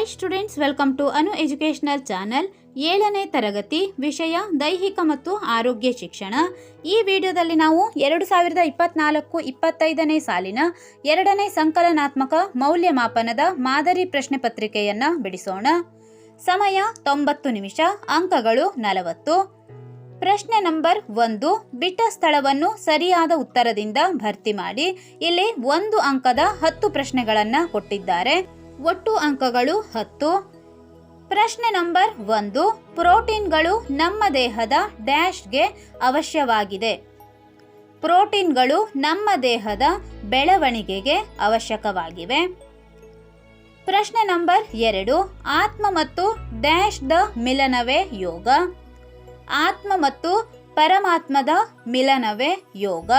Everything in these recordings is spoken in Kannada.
Hi students welcome to Anu educational channel ಏಳನೇ ತರಗತಿ, ವಿಷಯ ದೈಹಿಕ ಮತ್ತು ಆರೋಗ್ಯ ಶಿಕ್ಷಣ. ಈ ವಿಡಿಯೋದಲ್ಲಿ ನಾವು ಎರಡು ಸಾವಿರದ ಇಪ್ಪತ್ನಾಲ್ಕು ಇಪ್ಪತ್ತೈದನೇ ಸಾಲಿನ ಎರಡನೇ ಸಂಕಲನಾತ್ಮಕ ಮೌಲ್ಯಮಾಪನದ ಮಾದರಿ ಪ್ರಶ್ನೆ ಪತ್ರಿಕೆಯನ್ನು ಬಿಡಿಸೋಣ. ಸಮಯ ತೊಂಬತ್ತು ನಿಮಿಷ, ಅಂಕಗಳು ನಲವತ್ತು. ಪ್ರಶ್ನೆ ನಂಬರ್ ಒಂದು, ಬಿಟ್ಟ ಸ್ಥಳವನ್ನು ಸರಿಯಾದ ಉತ್ತರದಿಂದ ಭರ್ತಿ ಮಾಡಿ. ಇಲ್ಲಿ ಒಂದು ಅಂಕದ ಹತ್ತು ಪ್ರಶ್ನೆಗಳನ್ನು ಕೊಟ್ಟಿದ್ದಾರೆ. ಒಟ್ಟು ಅಂಕಗಳು ಹತ್ತು. ಪ್ರಶ್ನೆ ನಂಬರ್ ಒಂದು, ಪ್ರೋಟೀನ್ಗಳು ನಮ್ಮ ದೇಹದ ಡ್ಯಾಶ್ಗೆ ಅವಶ್ಯವಾಗಿದೆ. ಪ್ರೋಟೀನ್ಗಳು ನಮ್ಮ ದೇಹದ ಬೆಳವಣಿಗೆಗೆ ಅವಶ್ಯಕವಾಗಿವೆ. ಪ್ರಶ್ನೆ ನಂಬರ್ ಎರಡು, ಆತ್ಮ ಮತ್ತು ಡ್ಯಾಶ್ ದ ಮಿಲನವೇ ಯೋಗ. ಆತ್ಮ ಮತ್ತು ಪರಮಾತ್ಮದ ಮಿಲನವೇ ಯೋಗ.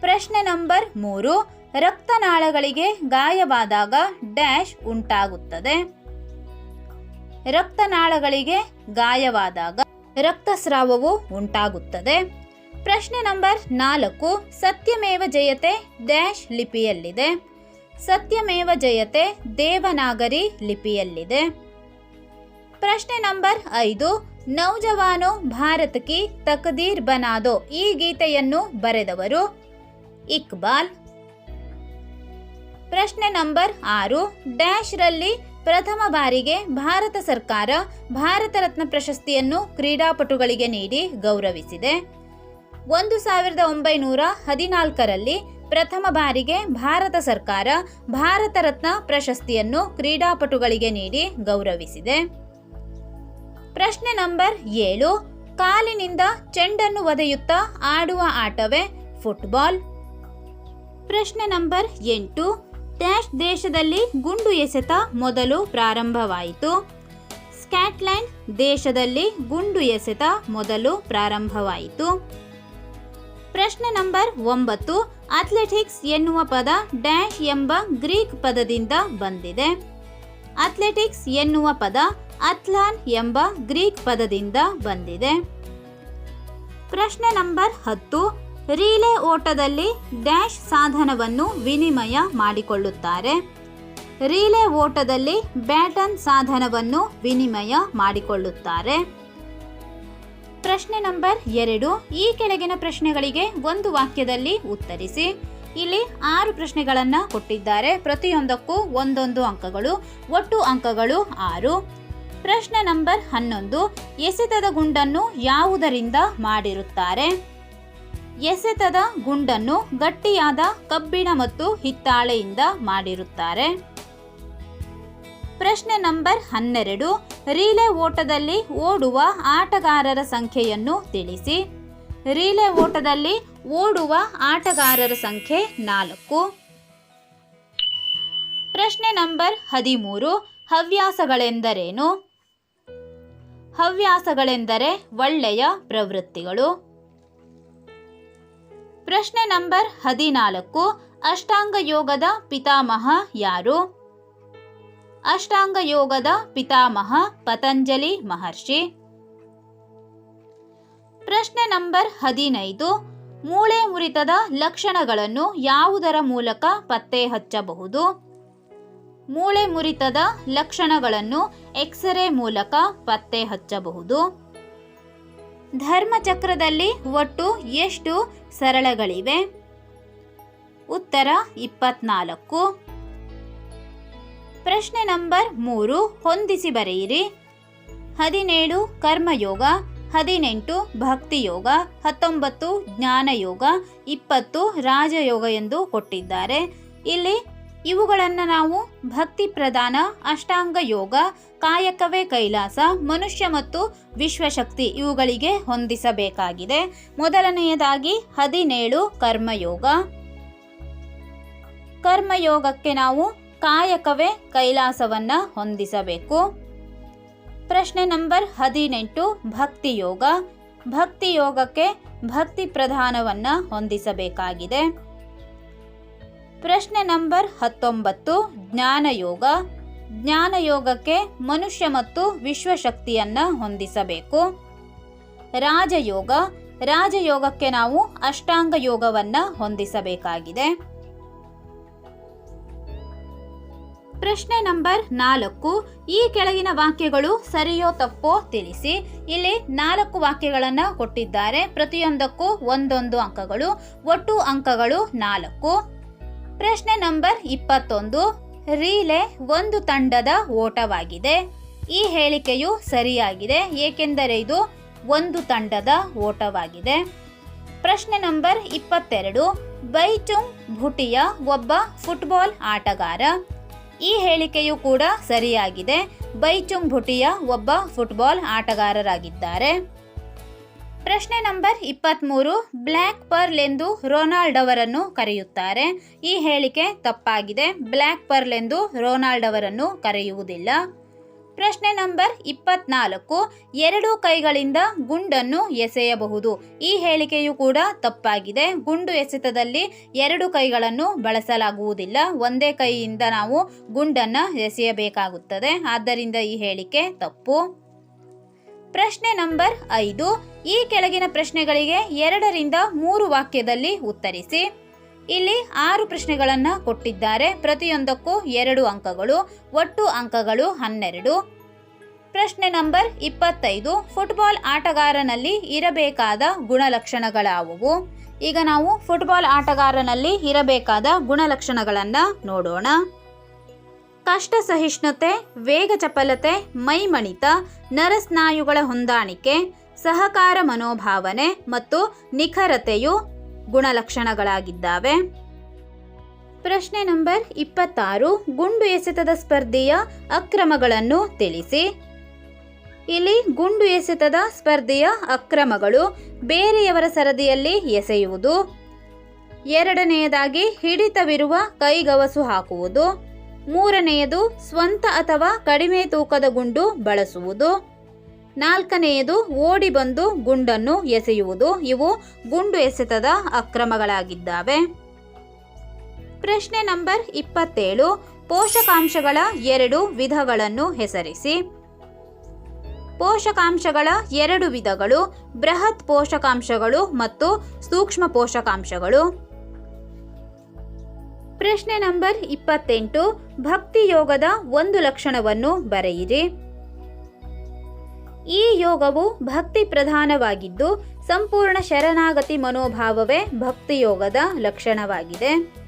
ಪ್ರಶ್ನೆ ನಂಬರ್ ಮೂರು ರಕ್ತನಾಳಗಳಿಗೆ ಗಾಯವಾದಾಗ ಡ್ಯಾಶ್ ಉಂಟಾಗುತ್ತದೆ. ರಕ್ತನಾಳಗಳಿಗೆ ಗಾಯವಾದಾಗ ರಕ್ತಸ್ರಾವವು ಉಂಟಾಗುತ್ತದೆ. ಪ್ರಶ್ನೆ ನಂಬರ್ ನಾಲ್ಕು, ಸತ್ಯಮೇವ ಜಯತೆ ಡ್ಯಾಶ್ ಲಿಪಿಯಲ್ಲಿದೆ. ಸತ್ಯಮೇವ ಜಯತೆ ದೇವನಾಗರಿ ಲಿಪಿಯಲ್ಲಿದೆ. ಪ್ರಶ್ನೆ ನಂಬರ್ ಐದು, ನೌಜವಾನೋ ಭಾರತ್ ಕಿ ತಕದೀರ್ ಬನಾದೋ ಈ ಗೀತೆಯನ್ನು ಬರೆದವರು ಇಕ್ಬಾಲ್ ಪ್ರಶ್ನೆ ನಂಬರ್ ಆರು. ಡ್ಯಾಶ್ ರಲ್ಲಿ ಪ್ರಥಮ ಬಾರಿಗೆ ಭಾರತ ಸರ್ಕಾರ ಭಾರತ ರತ್ನ ಪ್ರಶಸ್ತಿಯನ್ನು ಕ್ರೀಡಾಪಟುಗಳಿಗೆ ನೀಡಿ ಗೌರವಿಸಿದೆ. ಒಂದು ಸಾವಿರದ ಒಂಬೈನೂರ ಹದಿನಾಲ್ಕರಲ್ಲಿ ಪ್ರಥಮ ಬಾರಿಗೆ ಭಾರತ ಸರ್ಕಾರ ಭಾರತ ರತ್ನ ಪ್ರಶಸ್ತಿಯನ್ನು ಕ್ರೀಡಾಪಟುಗಳಿಗೆ ನೀಡಿ ಗೌರವಿಸಿದೆ. ಪ್ರಶ್ನೆ ನಂಬರ್ ಏಳು. ಕಾಲಿನಿಂದ ಚೆಂಡನ್ನು ಒದೆಯುತ್ತಾ ಆಡುವ ಆಟವೇ ಫುಟ್ಬಾಲ್? ಪ್ರಶ್ನೆ ನಂಬರ್ ಎಂಟು. ಡ್ಯಾಶ್ ದೇಶದಲ್ಲಿ ಗುಂಡು ಎಸೆತ ಮೊದಲು ಪ್ರಾರಂಭವಾಯಿತು. ಸ್ಕಾಟ್ಲ್ಯಾಂಡ್ ದೇಶದಲ್ಲಿ ಗುಂಡು ಎಸೆತ ಮೊದಲು ಪ್ರಾರಂಭವಾಯಿತು. ಪ್ರಶ್ನೆ ನಂಬರ್ ಒಂಬತ್ತು, ಅಥ್ಲೆಟಿಕ್ಸ್ ಎನ್ನುವ ಪದ ಡ್ಯಾಶ್ ಎಂಬ ಗ್ರೀಕ್ ಪದದಿಂದ ಬಂದಿದೆ. ಅಥ್ಲೆಟಿಕ್ಸ್ ಎನ್ನುವ ಪದ ಅಥ್ಲಾನ್ ಎಂಬ ಗ್ರೀಕ್ ಪದದಿಂದ ಬಂದಿದೆ. ಪ್ರಶ್ನೆ ನಂಬರ್ ಹತ್ತು ರೀಲೆ ಓಟದಲ್ಲಿ ಡ್ಯಾಶ್ ಸಾಧನವನ್ನು ವಿನಿಮಯ ಮಾಡಿಕೊಳ್ಳುತ್ತಾರೆ. ರಿಲೇ ಓಟದಲ್ಲಿ ಬ್ಯಾಟನ್ ಸಾಧನವನ್ನು ವಿನಿಮಯ ಮಾಡಿಕೊಳ್ಳುತ್ತಾರೆ. ಪ್ರಶ್ನೆ ನಂಬರ್ ಎರಡು. ಈ ಕೆಳಗಿನ ಪ್ರಶ್ನೆಗಳಿಗೆ ಒಂದು ವಾಕ್ಯದಲ್ಲಿ ಉತ್ತರಿಸಿ. ಇಲ್ಲಿ ಆರು ಪ್ರಶ್ನೆಗಳನ್ನು ಕೊಟ್ಟಿದ್ದಾರೆ. ಪ್ರತಿಯೊಂದಕ್ಕೂ ಒಂದೊಂದು ಅಂಕಗಳು, ಒಟ್ಟು ಅಂಕಗಳು ಆರು. ಪ್ರಶ್ನೆ ನಂಬರ್ ಹನ್ನೊಂದು. ಎಸೆತದ ಗುಂಡನ್ನು ಯಾವುದರಿಂದ ಮಾಡಿರುತ್ತಾರೆ? ಎಸೆತದ ಗುಂಡನ್ನು ಗಟ್ಟಿಯಾದ ಕಬ್ಬಿಣ ಮತ್ತು ಹಿತ್ತಾಳೆಯಿಂದ ಮಾಡಿರುತ್ತಾರೆ. ಪ್ರಶ್ನೆ ನಂಬರ್ ಹನ್ನೆರಡು. ರೀಲೆ ಓಟದಲ್ಲಿ ಓಡುವ ಆಟಗಾರರ ಸಂಖ್ಯೆಯನ್ನು ತಿಳಿಸಿ. ರೀಲೆ ಓಟದಲ್ಲಿ ಓಡುವ ಆಟಗಾರರ ಸಂಖ್ಯೆ ನಾಲ್ಕು. ಪ್ರಶ್ನೆ ನಂಬರ್ ಹದಿಮೂರು. ಹವ್ಯಾಸಗಳೆಂದರೇನು? ಹವ್ಯಾಸಗಳೆಂದರೆ ಒಳ್ಳೆಯ ಪ್ರವೃತ್ತಿಗಳು. ಪ್ರಶ್ನೆ ನಂಬರ್ ಹದಿನಾಲ್ಕು, ಅಷ್ಟಾಂಗ ಯೋಗದ ಪಿತಾಮಹ ಯಾರು? ಅಷ್ಟಾಂಗ ಯೋಗದ ಪಿತಾಮಹ ಪತಂಜಲಿ ಮಹರ್ಷಿ. ಪ್ರಶ್ನೆ ನಂಬರ್ ಹದಿನೈದು, ಮೂಳೆ ಮುರಿತದ ಲಕ್ಷಣಗಳನ್ನು ಯಾವುದರ ಮೂಲಕ ಪತ್ತೆ ಹಚ್ಚಬಹುದು? ಮೂಳೆ ಮುರಿತದ ಲಕ್ಷಣಗಳನ್ನು ಎಕ್ಸ್ರೇ ಮೂಲಕ ಪತ್ತೆ ಹಚ್ಚಬಹುದು. ಧರ್ಮಚಕ್ರದಲ್ಲಿ ಒಟ್ಟು ಎಷ್ಟು ಸರಳಗಳಿವೆ? ಉತ್ತರ ಇಪ್ಪತ್ನಾಲ್ಕು. ಪ್ರಶ್ನೆ ನಂಬರ್ ಮೂರು, ಹೊಂದಿಸಿ ಬರೆಯಿರಿ. ಹದಿನೇಳು, ಕರ್ಮಯೋಗ. ಹದಿನೆಂಟು, ಭಕ್ತಿಯೋಗ. ಹತ್ತೊಂಬತ್ತು, ಜ್ಞಾನಯೋಗ. ಇಪ್ಪತ್ತು, ರಾಜಯೋಗ ಎಂದು ಕೊಟ್ಟಿದ್ದಾರೆ. ಇಲ್ಲಿ ಇವುಗಳನ್ನು ನಾವು ಭಕ್ತಿ ಪ್ರಧಾನ, ಅಷ್ಟಾಂಗ ಯೋಗ, ಕಾಯಕವೇ ಕೈಲಾಸ, ಮನುಷ್ಯ ಮತ್ತು ವಿಶ್ವಶಕ್ತಿ ಇವುಗಳಿಗೆ ಹೊಂದಿಸಬೇಕಾಗಿದೆ. ಮೊದಲನೆಯದಾಗಿ ಹದಿನೇಳು ಕರ್ಮಯೋಗ. ಕರ್ಮಯೋಗಕ್ಕೆ ನಾವು ಕಾಯಕವೇ ಕೈಲಾಸವನ್ನ ಹೊಂದಿಸಬೇಕು. ಪ್ರಶ್ನೆ ನಂಬರ್ ಹದಿನೆಂಟು ಭಕ್ತಿಯೋಗ. ಭಕ್ತಿಯೋಗಕ್ಕೆ ಭಕ್ತಿ ಪ್ರಧಾನವನ್ನ ಹೊಂದಿಸಬೇಕಾಗಿದೆ. ಪ್ರಶ್ನೆ ನಂಬರ್ ಹತ್ತೊಂಬತ್ತು, ಜ್ಞಾನಯೋಗ. ಜ್ಞಾನಯೋಗಕ್ಕೆ ಮನುಷ್ಯ ಮತ್ತು ವಿಶ್ವಶಕ್ತಿಯನ್ನು ಹೊಂದಿಸಬೇಕು. ರಾಜಯೋಗ. ರಾಜಯೋಗಕ್ಕೆ ನಾವು ಅಷ್ಟಾಂಗ ಯೋಗವನ್ನ ಹೊಂದಿಸಬೇಕಾಗಿದೆ. ಪ್ರಶ್ನೆ ನಂಬರ್ ನಾಲ್ಕು, ಈ ಕೆಳಗಿನ ವಾಕ್ಯಗಳು ಸರಿಯೋ ತಪ್ಪೋ ತಿಳಿಸಿ. ಇಲ್ಲಿ ನಾಲ್ಕು ವಾಕ್ಯಗಳನ್ನು ಕೊಟ್ಟಿದ್ದಾರೆ. ಪ್ರತಿಯೊಂದಕ್ಕೂ ಒಂದೊಂದು ಅಂಕಗಳು, ಒಟ್ಟು ಅಂಕಗಳು ನಾಲ್ಕು. ಪ್ರಶ್ನೆ ನಂಬರ್ ಇಪ್ಪತ್ತೊಂದು. ರೀಲೆ ಒಂದು ತಂಡದ ಓಟವಾಗಿದೆ. ಈ ಹೇಳಿಕೆಯು ಸರಿಯಾಗಿದೆ, ಏಕೆಂದರೆ ಇದು ಒಂದು ತಂಡದ ಓಟವಾಗಿದೆ. ಪ್ರಶ್ನೆ ನಂಬರ್ ಇಪ್ಪತ್ತೆರಡು. ಬೈಚುಂಗ್ ಭುಟಿಯ ಒಬ್ಬ ಫುಟ್ಬಾಲ್ ಆಟಗಾರ. ಈ ಹೇಳಿಕೆಯು ಕೂಡ ಸರಿಯಾಗಿದೆ. ಬೈಚುಂಗ್ ಭುಟಿಯ ಒಬ್ಬ ಫುಟ್ಬಾಲ್ ಆಟಗಾರರಾಗಿದ್ದಾರೆ. ಪ್ರಶ್ನೆ ನಂಬರ್ ಇಪ್ಪತ್ತ್ಮೂರು ಬ್ಲ್ಯಾಕ್ ಪರ್ಲ್ ಎಂದು ರೊನಾಲ್ಡ್ ಅವರನ್ನು ಕರೆಯುತ್ತಾರೆ. ಈ ಹೇಳಿಕೆ ತಪ್ಪಾಗಿದೆ. ಬ್ಲ್ಯಾಕ್ ಪರ್ಲ್ ಎಂದು ರೊನಾಲ್ಡ್ ಅವರನ್ನು ಕರೆಯುವುದಿಲ್ಲ. ಪ್ರಶ್ನೆ ನಂಬರ್ ಇಪ್ಪತ್ನಾಲ್ಕು, ಎರಡು ಕೈಗಳಿಂದ ಗುಂಡನ್ನು ಎಸೆಯಬಹುದು. ಈ ಹೇಳಿಕೆಯು ಕೂಡ ತಪ್ಪಾಗಿದೆ. ಗುಂಡು ಎಸೆತದಲ್ಲಿ ಎರಡು ಕೈಗಳನ್ನು ಬಳಸಲಾಗುವುದಿಲ್ಲ. ಒಂದೇ ಕೈಯಿಂದ ನಾವು ಗುಂಡನ್ನು ಎಸೆಯಬೇಕಾಗುತ್ತದೆ. ಆದ್ದರಿಂದ ಈ ಹೇಳಿಕೆ ತಪ್ಪು. ಪ್ರಶ್ನೆ ನಂಬರ್ ಐದು ಈ ಕೆಳಗಿನ ಪ್ರಶ್ನೆಗಳಿಗೆ ಎರಡರಿಂದ ಮೂರು ವಾಕ್ಯದಲ್ಲಿ ಉತ್ತರಿಸಿ. ಇಲ್ಲಿ ಆರು ಪ್ರಶ್ನೆಗಳನ್ನು ಕೊಟ್ಟಿದ್ದಾರೆ. ಪ್ರತಿಯೊಂದಕ್ಕೂ ಎರಡು ಅಂಕಗಳು, ಒಟ್ಟು ಅಂಕಗಳು ಹನ್ನೆರಡು. ಪ್ರಶ್ನೆ ನಂಬರ್ ಇಪ್ಪತ್ತೈದು, ಫುಟ್ಬಾಲ್ ಆಟಗಾರನಲ್ಲಿ ಇರಬೇಕಾದ ಗುಣಲಕ್ಷಣಗಳಾವುವು? ಈಗ ನಾವು ಫುಟ್ಬಾಲ್ ಆಟಗಾರನಲ್ಲಿ ಇರಬೇಕಾದ ಗುಣಲಕ್ಷಣಗಳನ್ನು ನೋಡೋಣ. ಕಷ್ಟ ಸಹಿಷ್ಣುತೆ ವೇಗ ಚಪಲತೆ ಮೈಮಣಿತ, ನರಸ್ನಾಯುಗಳ ಹೊಂದಾಣಿಕೆ ಸಹಕಾರ ಮನೋಭಾವನೆ ಮತ್ತು ನಿಖರತೆಯು ಗುಣಲಕ್ಷಣಗಳಾಗಿದ್ದಾವೆ. ಪ್ರಶ್ನೆ ನಂಬರ್ ಇಪ್ಪತ್ತಾರು, ಗುಂಡು ಎಸೆತದ ಸ್ಪರ್ಧೆಯ ಅಕ್ರಮಗಳನ್ನು ತಿಳಿಸಿ. ಇಲ್ಲಿ ಗುಂಡು ಎಸೆತದ ಸ್ಪರ್ಧೆಯ ಅಕ್ರಮಗಳು ಬೇರೆಯವರ ಸರದಿಯಲ್ಲಿ ಎಸೆಯುವುದು. ಎರಡನೆಯದಾಗಿ ಹಿಡಿತವಿರುವ ಕೈಗವಸು ಹಾಕುವುದು. ಮೂರನೆಯದು ಸ್ವಂತ ಅಥವಾ ಕಡಿಮೆ ತೂಕದ ಗುಂಡು ಬಳಸುವುದು. ನಾಲ್ಕನೆಯದು ಓಡಿ ಬಂದು ಗುಂಡನ್ನು ಎಸೆಯುವುದು. ಇವು ಗುಂಡು ಎಸೆತದ ಅಕ್ರಮಗಳಾಗಿದ್ದಾವೆ. ಪ್ರಶ್ನೆ ನಂಬರ್ ಇಪ್ಪತ್ತೇಳು. ಪೋಷಕಾಂಶಗಳ ಎರಡು ವಿಧಗಳನ್ನು ಹೆಸರಿಸಿ. ಪೋಷಕಾಂಶಗಳ ಎರಡು ವಿಧಗಳು ಬೃಹತ್ ಪೋಷಕಾಂಶಗಳು ಮತ್ತು ಸೂಕ್ಷ್ಮ ಪೋಷಕಾಂಶಗಳು. ಪ್ರಶ್ನೆ ನಂಬರ್ ಇಪ್ಪತ್ತೆಂಟು. ಭಕ್ತಿ ಯೋಗದ ಒಂದು ಲಕ್ಷಣವನ್ನು ಬರೆಯಿರಿ. ಈ ಯೋಗವು ಭಕ್ತಿ ಪ್ರಧಾನವಾಗಿದ್ದು, ಸಂಪೂರ್ಣ ಶರಣಾಗತಿ ಮನೋಭಾವವೇ ಭಕ್ತಿ ಯೋಗದ ಲಕ್ಷಣವಾಗಿದೆ.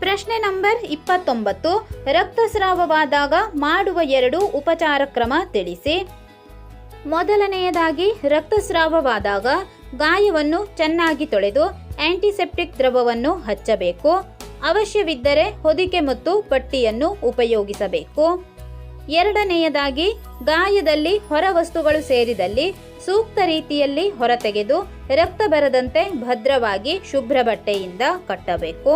ಪ್ರಶ್ನೆ ನಂಬರ್ ಇಪ್ಪತ್ತೊಂಬತ್ತು, ರಕ್ತಸ್ರಾವವಾದಾಗ ಮಾಡುವ ಎರಡು ಉಪಚಾರ ಕ್ರಮ ತಿಳಿಸಿ. ಮೊದಲನೆಯದಾಗಿ, ರಕ್ತಸ್ರಾವವಾದಾಗ ಗಾಯವನ್ನು ಚೆನ್ನಾಗಿ ತೊಳೆದು ಆಂಟಿಸೆಪ್ಟಿಕ್ ದ್ರವವನ್ನು ಹಚ್ಚಬೇಕು. ಅವಶ್ಯವಿದ್ದರೆ ಹೊದಿಕೆ ಮತ್ತು ಪಟ್ಟಿಯನ್ನು ಉಪಯೋಗಿಸಬೇಕು. ಎರಡನೆಯದಾಗಿ, ಗಾಯದಲ್ಲಿ ಹೊರ ವಸ್ತುಗಳು ಸೇರಿದಲ್ಲಿ ಸೂಕ್ತ ರೀತಿಯಲ್ಲಿ ಹೊರತೆಗೆದು ರಕ್ತ ಬರದಂತೆ ಭದ್ರವಾಗಿ ಶುಭ್ರ ಬಟ್ಟೆಯಿಂದ ಕಟ್ಟಬೇಕು.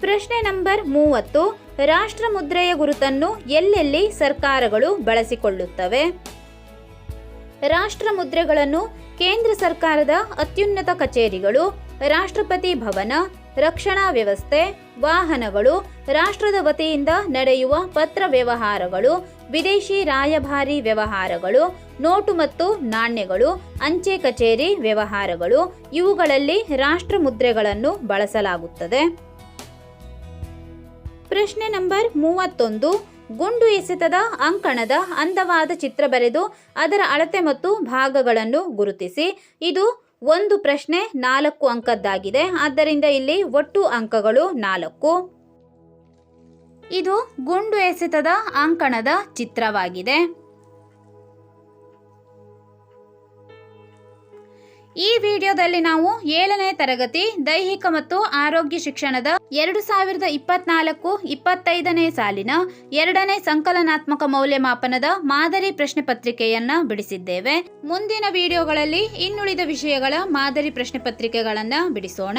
ಪ್ರಶ್ನೆ ನಂಬರ್ ಮೂವತ್ತು, ರಾಷ್ಟ್ರ ಮುದ್ರೆಯ ಗುರುತನ್ನು ಎಲ್ಲೆಲ್ಲಿ ಸರ್ಕಾರಗಳು ಬಳಸಿಕೊಳ್ಳುತ್ತವೆ? ರಾಷ್ಟ್ರ ಮುದ್ರೆಗಳನ್ನು ಕೇಂದ್ರ ಸರ್ಕಾರದ ಅತ್ಯುನ್ನತ ಕಚೇರಿಗಳು, ರಾಷ್ಟ್ರಪತಿ ಭವನ ರಕ್ಷಣಾ ವ್ಯವಸ್ಥೆ, ವಾಹನಗಳು, ರಾಷ್ಟ್ರದ ವತಿಯಿಂದ ನಡೆಯುವ ಪತ್ರ ವ್ಯವಹಾರಗಳು, ವಿದೇಶಿ ರಾಯಭಾರಿ ವ್ಯವಹಾರಗಳು, ನೋಟು ಮತ್ತು ನಾಣ್ಯಗಳು, ಅಂಚೆ ಕಚೇರಿ ವ್ಯವಹಾರಗಳು, ಇವುಗಳಲ್ಲಿ ರಾಷ್ಟ್ರ ಮುದ್ರೆಗಳನ್ನು ಬಳಸಲಾಗುತ್ತದೆ. ಪ್ರಶ್ನೆ ನಂಬರ್ ಮೂವತ್ತೊಂದು. ಗುಂಡು ಎಸೆತದ ಅಂಕಣದ ಅಂದವಾದ ಚಿತ್ರ ಬರೆದು ಅದರ ಅಳತೆ ಮತ್ತು ಭಾಗಗಳನ್ನು ಗುರುತಿಸಿ. ಇದು ಒಂದು ಪ್ರಶ್ನೆ ನಾಲ್ಕು ಅಂಕದ್ದಾಗಿದೆ. ಆದ್ದರಿಂದ ಇಲ್ಲಿ ಒಟ್ಟು ಅಂಕಗಳು ನಾಲ್ಕು. ಇದು ಗುಂಡು ಎಸೆತದ ಅಂಕಣದ ಚಿತ್ರವಾಗಿದೆ. ಈ ವಿಡಿಯೋದಲ್ಲಿ ನಾವು ಏಳನೇ ತರಗತಿ, ದೈಹಿಕ ಮತ್ತು ಆರೋಗ್ಯ ಶಿಕ್ಷಣದ ಎರಡು ಸಾವಿರದ ಇಪ್ಪತ್ನಾಲ್ಕು ಇಪ್ಪತ್ತೈದನೇ ಸಾಲಿನ ಎರಡನೇ ಸಂಕಲನಾತ್ಮಕ ಮೌಲ್ಯಮಾಪನದ ಮಾದರಿ ಪ್ರಶ್ನೆ ಪತ್ರಿಕೆಯನ್ನ ಬಿಡಿಸಿದ್ದೇವೆ. ಮುಂದಿನ ವಿಡಿಯೋಗಳಲ್ಲಿ ಇನ್ನುಳಿದ ವಿಷಯಗಳ ಮಾದರಿ ಪ್ರಶ್ನೆ ಪತ್ರಿಕೆಗಳನ್ನ ಬಿಡಿಸೋಣ.